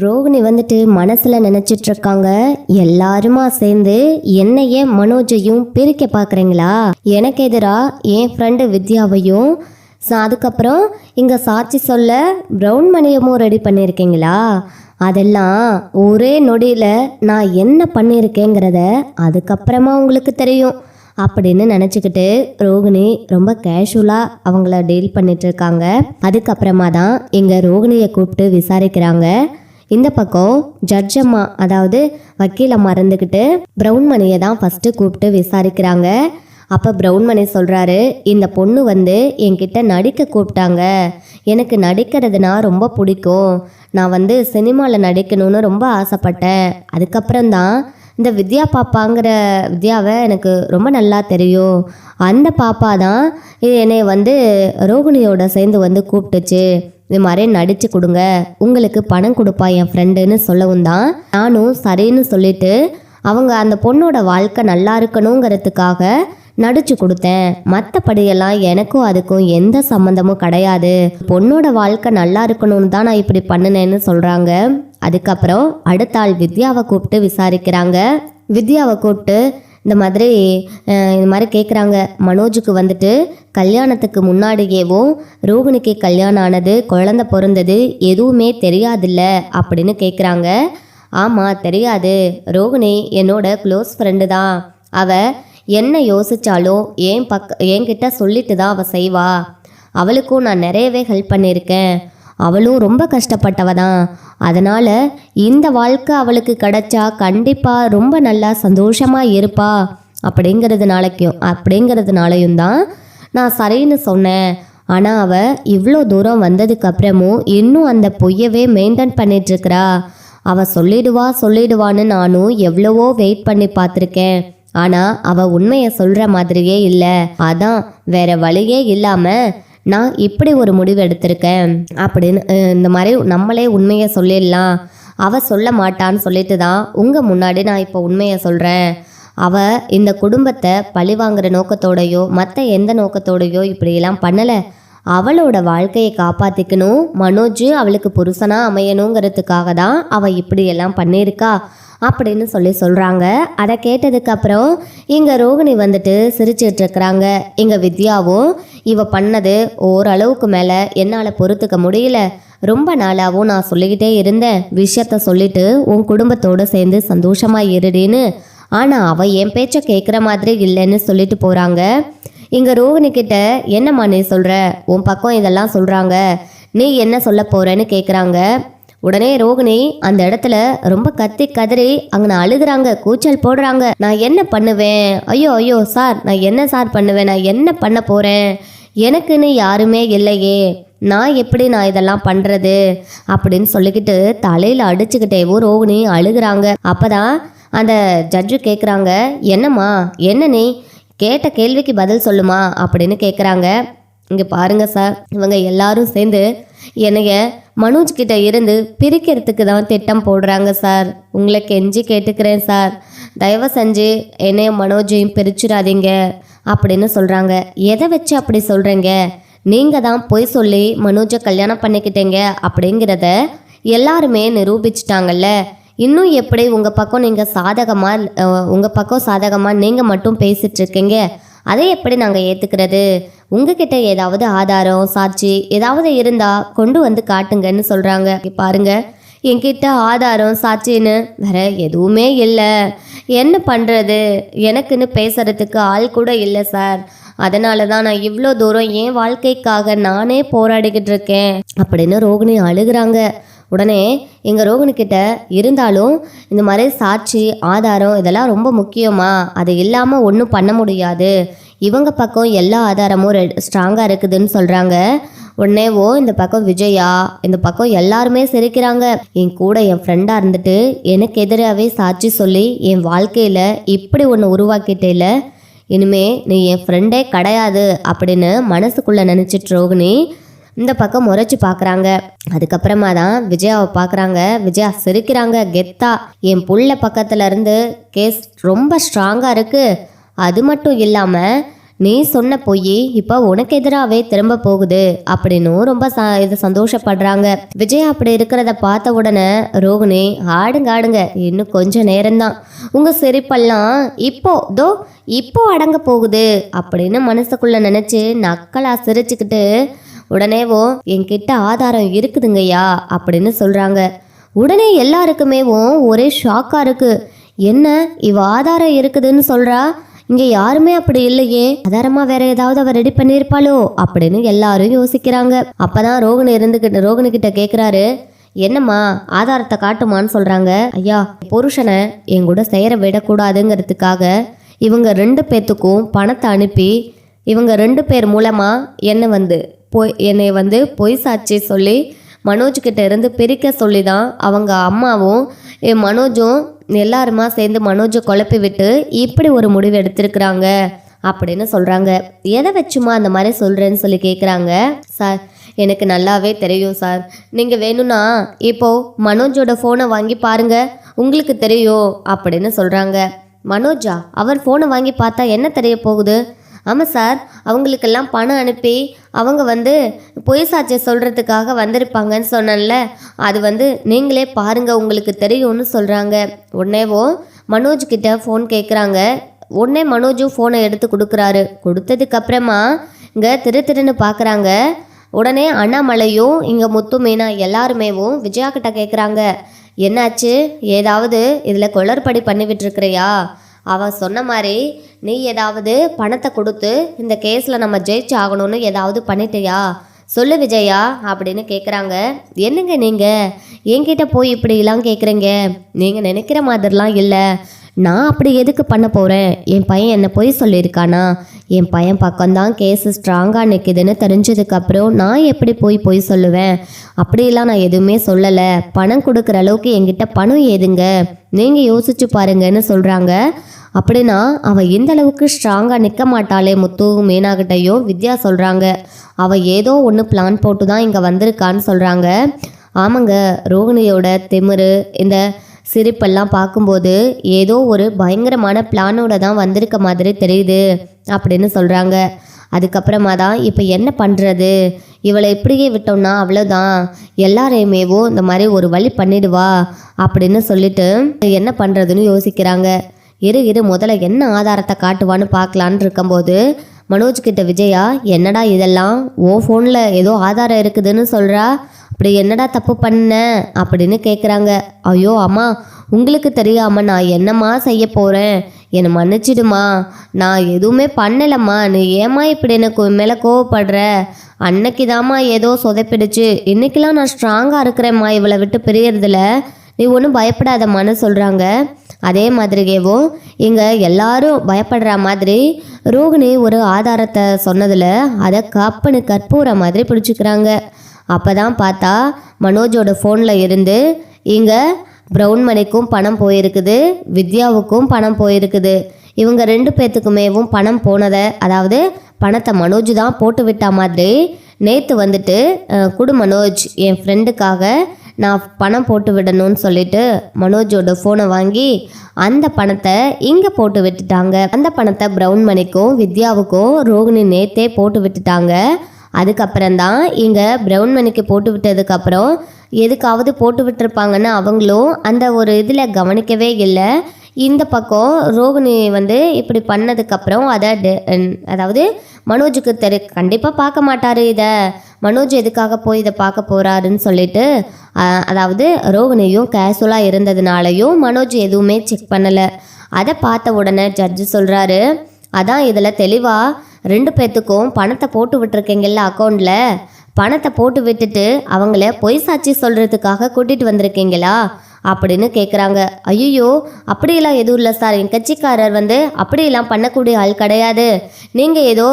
ரோகிணி வந்துட்டு மனசில் நினச்சிட்டு இருக்காங்க எல்லாருமா சேர்ந்து என்னையே மனோஜையும் பிரிக்க பார்க்குறீங்களா எனக்கு எதிராக என் ஃப்ரெண்டு வித்யாவையும் அதுக்கப்புறம் இங்கே சாட்சி சொல்ல ப்ரௌன் மணியமும் ரெடி பண்ணியிருக்கீங்களா அதெல்லாம் ஒரே நொடியில் நான் என்ன பண்ணியிருக்கேங்கிறத அதுக்கப்புறமா உங்களுக்கு தெரியும். அப்படின்னு நினச்சிக்கிட்டு ரோகிணி ரொம்ப கேஷுவலாக அவங்கள டீல் பண்ணிட்டு இருக்காங்க. அதுக்கப்புறமா தான் இங்கே ரோகிணியை கூப்பிட்டு விசாரிக்கிறாங்க. இந்த பக்கம் ஜட்ஜ் அம்மா அதாவது வக்கீல் அம்மா இருந்துக்கிட்டு ப்ரௌன் மணியை தான் ஃபஸ்ட்டு கூப்பிட்டு விசாரிக்கிறாங்க. அப்போ ப்ரௌன் மணி சொல்கிறாரு இந்த பொண்ணு வந்து என்கிட்ட நடிக்க கூப்பிட்டாங்க. எனக்கு நடிக்கிறதுனா ரொம்ப பிடிக்கும். நான் வந்து சினிமாவில் நடிக்கணும்னு ரொம்ப ஆசைப்பட்டேன். அதுக்கப்புறம் தான் இந்த வித்யா பாப்பாங்கிற வித்யாவை எனக்கு ரொம்ப நல்லா தெரியும். அந்த பாப்பா தான் என்னை வந்து ரோகிணியோட சேர்ந்து வந்து கூப்பிட்டுச்சு. இது மாதிரி நடிச்சு கொடுங்க. உங்களுக்கு பணம் கொடுப்பா என் ஃப்ரெண்டுன்னு சொல்லவும் தான் நானும் சரின்னு சொல்லிட்டு அவங்க அந்த பொண்ணோட வாழ்க்கை நல்லா இருக்கணுங்கிறதுக்காக நடிச்சு கொடுத்தேன். மற்றபடியெல்லாம் எனக்கும் அதுக்கும் எந்த சம்மந்தமும் கிடையாது. பொண்ணோட வாழ்க்கை நல்லா இருக்கணும்னு தான் நான் இப்படி பண்ணினேன்னு சொல்கிறாங்க அதுக்கப்புறம் அடுத்த ஆள் வித்யாவை கூப்பிட்டு விசாரிக்கிறாங்க. வித்யாவை கூப்பிட்டு இந்த மாதிரி இந்த மாதிரி கேட்குறாங்க மனோஜுக்கு வந்துட்டு கல்யாணத்துக்கு முன்னாடியேவும் ரோகிணிக்கு கல்யாணம் ஆனது குழந்தை பிறந்தது எதுவுமே தெரியாதில்ல அப்படின்னு கேட்குறாங்க ஆமாம் தெரியாது. ரோகிணி என்னோட க்ளோஸ் ஃப்ரெண்டு தான். அவ என்ன யோசித்தாலும் ஏன் பக்க என்கிட்ட சொல்லிட்டு தான் அவள் செய்வா. அவளுக்கும் நான் நிறையவே ஹெல்ப் பண்ணியிருக்கேன். அவளும் ரொம்ப கஷ்டப்பட்டவ தான் அதனால் இந்த வாழ்க்கை அவளுக்கு கிடைச்சா கண்டிப்பாக ரொம்ப நல்லா சந்தோஷமாக இருப்பா. அப்படிங்கிறதுனாலக்கும் அப்படிங்கிறதுனாலையும் தான் நான் சரின்னு சொன்னேன். ஆனால் அவள் இவ்வளோ தூரம் வந்ததுக்கப்புறமும் இன்னும் அந்த பொய்யவே மெயின்டைன் பண்ணிட்டுருக்கிறா. அவள் சொல்லிடுவா சொல்லிடுவான்னு நானும் எவ்வளவோ வெயிட் பண்ணி பார்த்துருக்கேன். ஆனால் அவள் உண்மையை சொல்கிற மாதிரியே இல்லை. அதான் வேற வழியே இல்லாமல் நான் இப்படி ஒரு முடிவு எடுத்திருக்கேன் அப்படின்னு இந்த மாதிரி நம்மளே உண்மையை சொல்லிடலாம். அவ சொல்ல மாட்டான்னு சொல்லிட்டு தான் உங்கள் முன்னாடி நான் இப்போ உண்மையை சொல்கிறேன் அவ இந்த குடும்பத்தை பழி வாங்குற நோக்கத்தோடையோ மற்ற எந்த நோக்கத்தோடையோ இப்படியெல்லாம் பண்ணலை. அவளோட வாழ்க்கையை காப்பாற்றிக்கணும் மனோஜ் அவளுக்கு புருஷனாக அமையணுங்கிறதுக்காக தான் அவள் இப்படியெல்லாம் பண்ணியிருக்கா. அப்படின்னு சொல்லி சொல்கிறாங்க அதை கேட்டதுக்கப்புறம் இங்கே ரோகிணி வந்துட்டு சிரிச்சிட்டு இருக்கிறாங்க. இங்கே வித்யாவும் இவ பண்ணது ஓரளவுக்கு மேலே என்னால் பொறுத்துக்க முடியல. ரொம்ப நாளாகவும் நான் சொல்லிக்கிட்டே இருந்தேன். விஷயத்த சொல்லிட்டு உன் குடும்பத்தோடு சேர்ந்து சந்தோஷமாக இருடின்னு. ஆனால் அவள் என் பேச்சை கேட்குற மாதிரி இல்லைன்னு சொல்லிட்டு போகிறாங்க இங்கே ரோகிணிக்கிட்ட என்னம்மா நீ சொல்கிற உன் பக்கம் இதெல்லாம் சொல்கிறாங்க நீ என்ன சொல்ல போகிறேன்னு கேட்குறாங்க உடனே ரோகிணி அந்த இடத்துல ரொம்ப கத்தி கதறி அங்கே அழுகுறாங்க கூச்சல் போடுறாங்க. நான் என்ன பண்ணுவேன்? ஐயோ ஐயோ சார் நான் என்ன சார் பண்ணுவேன்? நான் என்ன பண்ண போகிறேன் எனக்குன்னு யாருமே இல்லையே. நான் எப்படி நான் இதெல்லாம் பண்ணுறது அப்படின்னு சொல்லிக்கிட்டு தலையில் அடிச்சுக்கிட்டேவோ ரோகிணி அழுகுறாங்க. அப்போதான் அந்த ஜட்ஜு கேட்குறாங்க என்னம்மா? என்ன நீ? கேட்ட கேள்விக்கு பதில் சொல்லுமா? அப்படின்னு கேட்குறாங்க இங்கே பாருங்க சார் இவங்க எல்லாரும் சேர்ந்து என்னைய மனோஜ் கிட்ட இருந்து பிரிக்கிறதுக்கு தான் திட்டம் போடுறாங்க சார் உங்களை கெஞ்சி கேட்டுக்கிறேன் சார் தயவு செஞ்சு என்னைய மனோஜையும் பிரிச்சிடாதீங்க அப்படின்னு சொல்கிறாங்க எதை வச்சு அப்படி சொல்கிறீங்க நீங்கள் தான் பொய் சொல்லி மனோஜை கல்யாணம் பண்ணிக்கிட்டீங்க அப்படிங்கிறத எல்லாருமே நிரூபிச்சிட்டாங்கல்ல. இன்னும் எப்படி உங்கள் பக்கம் நீங்கள் சாதகமாக உங்கள் பக்கம் சாதகமாக நீங்கள் மட்டும் பேசிகிட்ருக்கீங்க அதை எப்படி நாங்கள் ஏற்றுக்கிறது உங்ககிட்ட ஏதாவது ஆதாரம் சாட்சி ஏதாவது இருந்தால் கொண்டு வந்து காட்டுங்கன்னு சொல்கிறாங்க பாருங்க. என்கிட்ட ஆதாரம் சாட்சின்னு வேற எதுவுமே இல்லை. என்ன பண்ணுறது எனக்குன்னு பேசுறதுக்கு ஆள் கூட இல்லை சார். அதனால தான் நான் இவ்வளோ தூரம் என் வாழ்க்கைக்காக நானே போராடிக்கிட்டு இருக்கேன். அப்படின்னு ரோகிணி அழுகிறாங்க. உடனே எங்கள் ரோகிணிக்கிட்ட இருந்தாலும் இந்த மாதிரி சாட்சி ஆதாரம் இதெல்லாம் ரொம்ப முக்கியமா? அது இல்லாமல் ஒன்றும் பண்ண முடியாது. இவங்க பக்கம் எல்லா ஆதாரமும் ரெ ஸ்ட்ராங்காக இருக்குதுன்னு சொல்கிறாங்க உடனேவோ இந்த பக்கம் விஜயா? இந்த பக்கம் எல்லாருமே சிரிக்கிறாங்க. என் கூட என் ஃப்ரெண்டாக இருந்துட்டு எனக்கு எதிராகவே சாட்சி சொல்லி என் வாழ்க்கையில் இப்படி ஒன்று உருவாக்கிட்டேல. இனிமே நீ என் ஃப்ரெண்டே கிடையாது அப்படின்னு மனசுக்குள்ளே நினச்சிட்டு ரோகிணி இந்த பக்கம் முறைச்சி பார்க்குறாங்க அதுக்கப்புறமா தான் விஜயாவை பார்க்குறாங்க விஜயா சிரிக்கிறாங்க கெத்தா என் புள்ள பக்கத்துல இருந்து கேஸ் ரொம்ப ஸ்ட்ராங்காக இருக்குது அது மட்டும் இல்லாமல் நீ சொன்ன பொய் இப்போ உனக்கு எதிராகவே திரும்ப போகுது அப்படின்னு ரொம்ப ச இது சந்தோஷப்படுறாங்க. விஜய் அப்படி இருக்கிறத பார்த்த உடனே ரோகிணி ஆடுங்க ஆடுங்க. இன்னும் கொஞ்ச நேரம்தான். உங்கள் சிரிப்பெல்லாம் இப்போ தோ இப்போ அடங்க போகுது அப்படின்னு மனசுக்குள்ளே நினச்சி நக்கலா சிரிச்சுக்கிட்டு உடனேவோ என்கிட்ட ஆதாரம் இருக்குதுங்கய்யா அப்படின்னு சொல்கிறாங்க உடனே எல்லாருக்குமேவும் ஒரே ஷாக்காக இருக்குது என்ன இவ ஆதாரம் இருக்குதுன்னு சொல்கிறா இங்கே யாருமே அப்படி இல்லையே. ஆதாரமாக வேற ஏதாவது அவ ரெடி பண்ணியிருப்பாளோ அப்படின்னு எல்லாரும் யோசிக்கிறாங்க. அப்பதான் ரோகன் இருந்துக்கிட்டு ரோகிணி கிட்ட கேட்குறாரு என்னம்மா ஆதாரத்தை காட்டுமான்னு சொல்கிறாங்க ஐயா புருஷனை என் கூட சேர விடக்கூடாதுங்கிறதுக்காக இவங்க ரெண்டு பேர்த்துக்கும் பணத்தை அனுப்பி இவங்க ரெண்டு பேர் மூலமாக என்னை வந்து பொய் என்னை வந்து பொய் சாட்சி சொல்லி மனோஜ் கிட்ட இருந்து பிரிக்க சொல்லி தான் அவங்க அம்மாவும் என் மனோஜும் எல்லாருமா சேர்ந்து மனோஜை குழப்பி விட்டு இப்படி ஒரு முடிவு எடுத்திருக்கிறாங்க அப்படின்னு சொல்கிறாங்க எதை வச்சுமா அந்த மாதிரி சொல்கிறேன்னு சொல்லி கேட்குறாங்க சார் எனக்கு நல்லாவே தெரியும் சார். நீங்கள் வேணும்னா இப்போது மனோஜோட ஃபோனை வாங்கி பாருங்க. உங்களுக்கு தெரியும் அப்படின்னு சொல்கிறாங்க மனோஜா அவர் ஃபோனை வாங்கி பார்த்தா என்ன தெரிய போகுது? ஆமாம் சார் அவங்களுக்கெல்லாம் பணம் அனுப்பி அவங்க வந்து பொய் சாட்சியை சொல்கிறதுக்காக வந்திருப்பாங்கன்னு சொன்னேன்ல. அது வந்து நீங்களே பாருங்கள் உங்களுக்கு தெரியும்னு சொல்கிறாங்க உடனேவோ மனோஜ்கிட்ட ஃபோன் கேட்குறாங்க உடனே மனோஜும் ஃபோனை எடுத்து கொடுக்குறாரு. கொடுத்ததுக்கப்புறமா இங்கே திரு திருன்னு பார்க்குறாங்க உடனே அண்ணாமலையும் இங்கே முத்து மீனா எல்லாருமேவும் விஜயா கிட்ட கேட்குறாங்க என்னாச்சு? ஏதாவது இதில் குளறுபடி பண்ணி விட்டுருக்கிறியா அவன் சொன்ன மாதிரி நீ ஏதாவது பணத்தை கொடுத்து இந்த கேஸில் நம்ம ஜெயிச்சு ஆகணும்னு ஏதாவது பண்ணிட்டியா? சொல்லு விஜயா அப்படின்னு கேட்குறாங்க என்னங்க நீங்கள் என்கிட்ட போய் இப்படிலாம் கேட்குறீங்க நீங்கள் நினைக்கிற மாதிரிலாம் இல்லை. நான் அப்படி எதுக்கு பண்ண போகிறேன் என் பையன் என்னை பொய் சொல்லியிருக்கானா? என் பையன் பக்கம்தான் கேஸு ஸ்ட்ராங்காக நிற்குதுன்னு தெரிஞ்சதுக்கப்புறம் நான் எப்படி போய் பொய் சொல்லுவேன்? அப்படிலாம் நான் எதுவுமே சொல்லலை. பணம் கொடுக்குற அளவுக்கு என்கிட்ட பணம் ஏதுங்க? நீங்கள் யோசிச்சு பாருங்கன்னு சொல்கிறாங்க அப்படின்னா அவள் இந்த அளவுக்கு ஸ்ட்ராங்காக நிற்க மாட்டாளே முத்து மீனாகிட்டையும் வித்யா சொல்கிறாங்க அவள் ஏதோ ஒன்று பிளான் போட்டு தான் இங்கே வந்திருக்கான்னு சொல்கிறாங்க ஆமாங்க ரோகிணியோட திமிரு இந்த சிரிப்பெல்லாம் பார்க்கும்போது ஏதோ ஒரு பயங்கரமான பிளானோட தான் வந்திருக்க மாதிரி தெரியுது அப்படின்னு சொல்கிறாங்க அதுக்கப்புறமா தான் இப்போ என்ன பண்ணுறது இவளை இப்படியே விட்டோம்னா அவ்வளோதான் எல்லாரையுமேவும் இந்த மாதிரி ஒரு வழி பண்ணிடுவா அப்படின்னு சொல்லிட்டு என்ன பண்ணுறதுன்னு யோசிக்கிறாங்க. இரு இரு முதல்ல என்ன ஆதாரத்தை காட்டுவான்னு பார்க்கலான்னு இருக்கும்போது மனோஜ் கிட்ட விஜயா என்னடா இதெல்லாம்? ஓ ஃபோனில் ஏதோ ஆதாரம் இருக்குதுன்னு சொல்கிறா அப்படி என்னடா தப்பு பண்ண? அப்படின்னு கேட்குறாங்க ஐயோ அம்மா உங்களுக்கு தெரியாம நான் என்னம்மா செய்ய போகிறேன் என்னை மன்னிச்சிடுமா? நான் எதுவுமே பண்ணலம்மா. நீ ஏம்மா இப்படி எனக்கு உன் மேலே கோவப்படுற? அன்னைக்கு தாம்மா ஏதோ சொதைப்பிடுச்சு. இன்னைக்கெல்லாம் நான் ஸ்ட்ராங்காக இருக்கிறேம்மா. இவளை விட்டு பிரியறதில்ல. நீ ஒன்றும் பயப்படாதம்மான்னு சொல்கிறாங்க அதே மாதிரியேவோ இங்கே எல்லாரும் பயப்படுற மாதிரி ரோகிணி ஒரு ஆதாரத்தை சொன்னதில் அதை கப்புன்னு கற்பூர மாதிரி பிடிச்சிக்கிறாங்க. அப்போ தான் பார்த்தா மனோஜோட ஃபோனில் இருந்து இங்கே ப்ரௌன்மணிக்கும் பணம் போயிருக்குது வித்யாவுக்கும் பணம் போயிருக்குது. இவங்க ரெண்டு பேர்த்துக்குமேவும் பணம் போனதை அதாவது பணத்தை மனோஜ் தான் போட்டு விட்டா மாதிரி நேற்று வந்துட்டு குடு மனோஜ் என் ஃப்ரெண்டுக்காக நான் பணம் போட்டு விடணும்னு சொல்லிட்டு மனோஜோட ஃபோனை வாங்கி அந்த பணத்தை இங்கே போட்டு விட்டுட்டாங்க. அந்த பணத்தை ப்ரௌன் மணிக்கும் வித்யாவுக்கும் ரோகிணி நேத்தே போட்டு விட்டுட்டாங்க. அதுக்கப்புறம் தான் இங்கே ப்ரௌன் மணிக்கு போட்டு விட்டதுக்கப்புறம் எதுக்காவது போட்டு விட்டுருப்பாங்கன்னு அவங்களும் அந்த ஒரு இதில் கவனிக்கவே இல்லை. இந்த பக்கம் ரோகிணி வந்து இப்படி பண்ணதுக்கப்புறம் அதை அதாவது மனோஜுக்கு தெரு கண்டிப்பாக பார்க்க மாட்டார் இதை. மனோஜ் எதுக்காக போய் இதை பார்க்க போகிறாருன்னு சொல்லிட்டு அதாவது ரோகிணியும் கேஷுவலாக இருந்ததுனாலையும் மனோஜ் எதுவுமே செக் பண்ணலை. அதை பார்த்த உடனே ஜட்ஜு சொல்கிறாரு அதான் இதில் தெளிவாக ரெண்டு பேர்த்துக்கும் பணத்தை போட்டு விட்டுருக்கீங்கல்ல அக்கௌண்ட்டில் பணத்தை போட்டு விட்டுட்டு அவங்கள பொய் சாட்சி சொல்கிறதுக்காக கூட்டிகிட்டு வந்திருக்கீங்களா? அப்படின்னு கேட்குறாங்க ஐயோ அப்படியெல்லாம் எதுவும் இல்லை சார் என் கட்சிக்காரர் வந்து அப்படியெல்லாம் பண்ணக்கூடிய ஆள் கிடையாது. நீங்கள் ஏதோ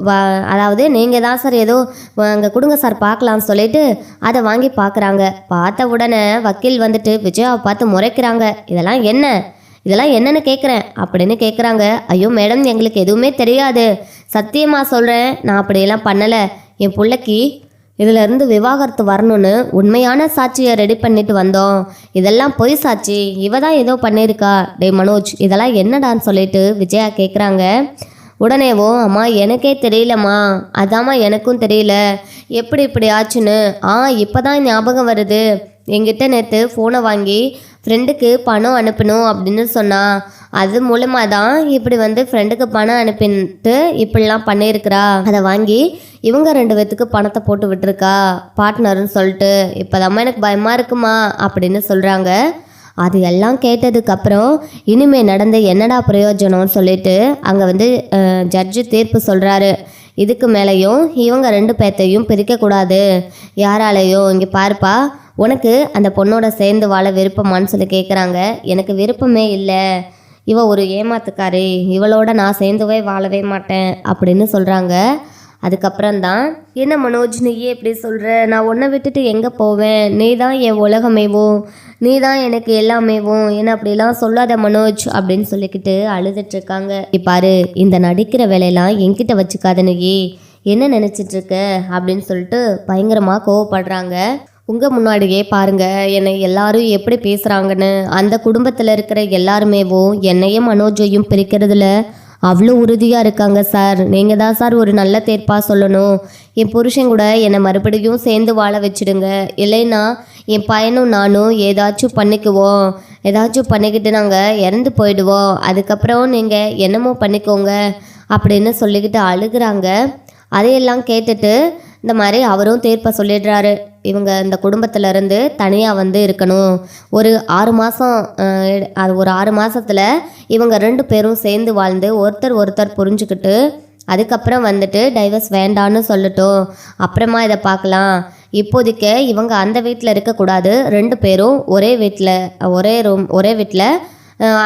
வ- அதாவது நீங்கள் தான் சார் ஏதோ அங்கே கொடுங்க சார் பார்க்கலாம்னு சொல்லிட்டு அதை வாங்கி பார்க்குறாங்க. பார்த்த உடனே வக்கீல் வந்துட்டு விஜயாவை பார்த்து முறைக்கிறாங்க. இதெல்லாம் என்ன? இதெல்லாம் என்னன்னு கேட்குறேன் அப்படின்னு கேட்குறாங்க ஐயோ மேடம் எங்களுக்கு எதுவுமே தெரியாது. சத்தியமாக சொல்கிறேன் நான் அப்படியெல்லாம் பண்ணலை. என் பிள்ளைக்கு இதிலிருந்து விவாகரத்து வரணும்னு உண்மையான சாட்சியை ரெடி பண்ணிட்டு வந்தோம். இதெல்லாம் பொய் சாட்சி. இவ தான் ஏதோ பண்ணியிருக்கா. டே மனோஜ் இதெல்லாம் என்னடான்னு சொல்லிட்டு விஜயா கேட்குறாங்க உடனேவோ அம்மா எனக்கே தெரியலம்மா. அதாம்மா எனக்கும் தெரியல. எப்படி இப்படி ஆச்சுன்னு? ஆ இப்போ தான் ஞாபகம் வருது. என்கிட்ட நேற்று ஃபோனை வாங்கி ஃப்ரெண்டுக்கு பணம் அனுப்பணும் அப்படின்னு சொன்னா அது மூலமாக தான் இப்படி வந்து ஃப்ரெண்டுக்கு பணம் அனுப்பிட்டு இப்படிலாம் பண்ணியிருக்கிறா. அதை வாங்கி இவங்க ரெண்டு பேத்துக்கு பணத்தை போட்டு விட்டுருக்கா. பார்ட்னர்னு சொல்லிட்டு இப்போதாம்மா எனக்கு பயமாக இருக்குமா? அப்படின்னு சொல்கிறாங்க அது எல்லாம் கேட்டதுக்கப்புறம் இனிமே நடந்த என்னடா பிரயோஜனம்னு சொல்லிட்டு அங்கே வந்து ஜட்ஜு தீர்ப்பு சொல்கிறாரு இதுக்கு மேலேயும் இவங்க ரெண்டு பேர்த்தையும் பிரிக்கக்கூடாது. யாராலேயோ இங்கே பாருப்பா உனக்கு அந்த பொண்ணோட சேர்ந்து வாழ விருப்பமான்னு சொல்லி கேட்குறாங்க எனக்கு விருப்பமே இல்லை. இவ ஒரு ஏமாத்துக்காரி. இவளோட நான் சேர்ந்துவே வாழவே மாட்டேன் அப்படின்னு சொல்கிறாங்க அதுக்கப்புறம் தான் என்ன மனோஜ் நீயே இப்படி சொல்கிற நான் உன்னை விட்டுட்டு எங்கே போவேன்? நீ தான் என் உலகமேவும் நீ தான் எனக்கு எல்லாமேவும் என்ன அப்படிலாம் சொல்லாத மனோஜ் அப்படின்னு சொல்லிக்கிட்டு அழுதுட்டு இருக்காங்க பாரு இந்த நடிக்கிற வேலையெல்லாம் என்கிட்ட வச்சுக்காத நீயே. என்ன நினச்சிட்டு இருக்க அப்படின்னு சொல்லிட்டு பயங்கரமாக கோவப்படுறாங்க. உங்கள் முன்னாடியே பாருங்கள் என்னை எல்லாரும் எப்படி பேசுகிறாங்கன்னு அந்த குடும்பத்தில் இருக்கிற எல்லாருமேவும் என்னையும் மனோஜையும் பிரிக்கிறதுல அவ்வளோ உறுதியாக இருக்காங்க சார். நீங்கள் தான் சார் ஒரு நல்ல தேர்ப்பாக சொல்லணும். என் புருஷன் கூட என்னை மறுபடியும் சேர்ந்து வாழ வச்சுடுங்க. இல்லைன்னா என் பையனும் நானும் ஏதாச்சும் பண்ணிக்குவோம். ஏதாச்சும் பண்ணிக்கிட்டு நாங்கள் இறந்து போயிடுவோம். அதுக்கப்புறம் நீங்கள் என்னமோ பண்ணிக்கோங்க அப்படின்னு சொல்லிக்கிட்டு அழுகுறாங்க. அதையெல்லாம் கேட்டுட்டு இந்த மாதிரி அவரும் தீர்ப்பை சொல்லிடுறாரு. இவங்க இந்த குடும்பத்திலேருந்து தனியாக வந்து இருக்கணும். ஒரு ஆறு மாதம் அது ஒரு ஆறு மாதத்தில் இவங்க ரெண்டு பேரும் சேர்ந்து வாழ்ந்து ஒருத்தர் ஒருத்தர் புரிஞ்சுக்கிட்டு அதுக்கப்புறம் வந்துட்டு டைவர்ஸ் வேண்டான்னு சொல்லட்டும். அப்புறமா இதை பார்க்கலாம். இப்போதைக்கு இவங்க அந்த வீட்டில் இருக்கக்கூடாது. ரெண்டு பேரும் ஒரே வீட்டில் ஒரே ரூம் ஒரே வீட்டில்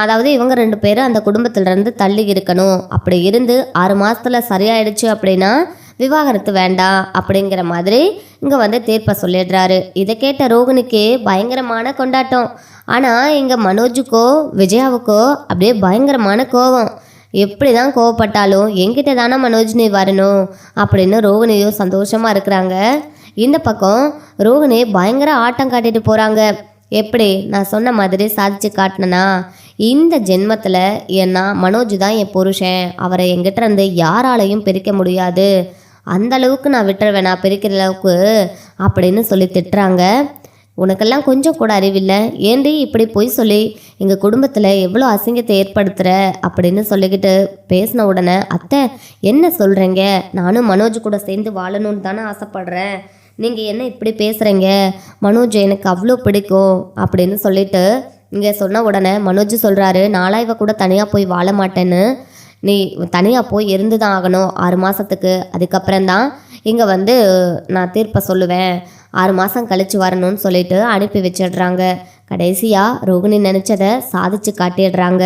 அதாவது இவங்க ரெண்டு பேரும் அந்த குடும்பத்திலேருந்து தள்ளி இருக்கணும். அப்படி இருந்து ஆறு மாதத்தில் சரியாயிடுச்சு அப்படின்னா விவாகரத்து வேண்டாம் அப்படிங்கிற மாதிரி இங்கே வந்து தீர்ப்பை சொல்லிடுறாரு. இதை கேட்ட ரோகனுக்கு பயங்கரமான கொண்டாட்டம். ஆனால் இங்கே மனோஜுக்கோ விஜயாவுக்கோ அப்படியே பயங்கரமான கோபம். எப்படி தான் கோவப்பட்டாலும் என்கிட்ட தானே மனோஜ் நீ வரணும்? அப்படின்னு ரோகிணியும் சந்தோஷமாக இருக்கிறாங்க. இந்த பக்கம் ரோகிணி பயங்கர ஆட்டம் காட்டிட்டு போகிறாங்க எப்படி? நான் சொன்ன மாதிரி சாதிச்சு காட்டினனா? இந்த ஜென்மத்தில் ஏன்னா மனோஜ் தான் என் புருஷன். அவரை எங்கிட்ட இருந்து யாராலையும் பிரிக்க முடியாது. அந்த அளவுக்கு நான் விட்டுருவேன் நான் பிரிக்கிற அளவுக்கு அப்படின்னு சொல்லி திட்டுறாங்க. உனக்கெல்லாம் கொஞ்சம் கூட அறிவில்லை. ஏண்டி இப்படி பொய் சொல்லி எங்கள் குடும்பத்தில் எவ்வளோ அசிங்கத்தை ஏற்படுத்துகிற அப்படின்னு சொல்லிக்கிட்டு பேசின உடனே அத்தை என்ன சொல்கிறீங்க நானும் மனோஜ் கூட சேர்ந்து வாழணும்னு தானே ஆசைப்பட்றேன். நீங்கள் என்ன இப்படி பேசுகிறீங்க மனோஜ் எனக்கு அவ்வளோ பிடிக்கும் அப்படின்னு சொல்லிட்டு இங்கே சொன்ன உடனே மனோஜ் சொல்கிறாரு நாளாய்வை இவ கூட தனியாக போய் வாழ மாட்டேன்னு. நீ தனியாக போய் இருந்து தான் ஆகணும். ஆறு மாதத்துக்கு அதுக்கப்புறம் தான் இங்கே வந்து நான் தீர்ப்பை சொல்லுவேன். ஆறு மாதம் கழித்து வரணும்னு சொல்லிட்டு அனுப்பி வச்சிடுறாங்க. கடைசியாக ரோகிணி நினச்சதை சாதிச்சு காட்டிடுறாங்க.